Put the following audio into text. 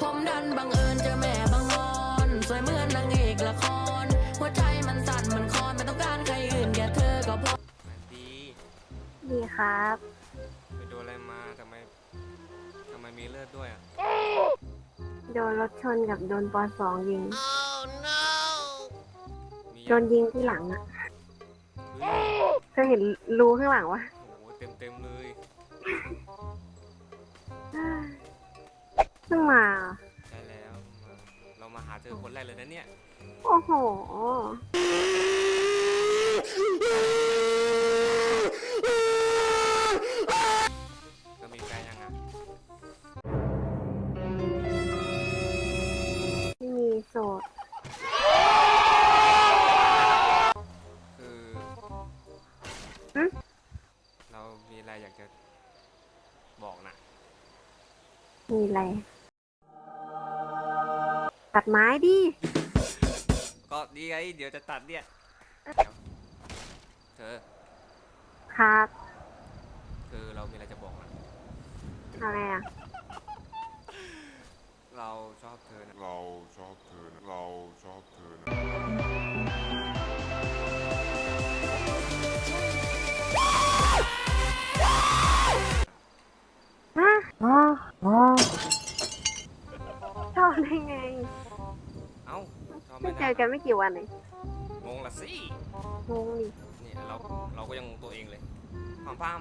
ผมดันบังเอิญเจอแม่บางออนสวยเหมือนนางเอกละคร หัวใจมันสั่นมันคลอนไม่ต้องการใครอื่นแค่เธอก็พอดีดีครับ ไปโดนอะไรมาทำไมทำไมมีเลือดด้วยอะโดนรถชนกับโดนปอสองยิง มีโดนยิงที่หลังอะเธอเห็นรูข้างหลังวะโอ้โหเต็มเต็มๆเลย เพิ่งมาใช่แล้วมาเรามาหาเธอคนแรกเลยนะเนี่ย โอ้โห ก็มีแฟนยังอะไม่มีโสด มีอะไร ตัดไม้ดิ ก็ดีไงเดี๋ยวจะตัดเนี่ยเธอครับคือเรามีอะไรจะบอกนะอะไรอะ เราชอบเธอนะ เราชอบเธอนะเราชอบเธอนะ ได้ไงเอ้าชอบไม่ไม่เจได้อกันไม่กี่วันเองงงละสิงงดิเนี่ยเราเราก็ยังงงตัวเองเลยพามพาม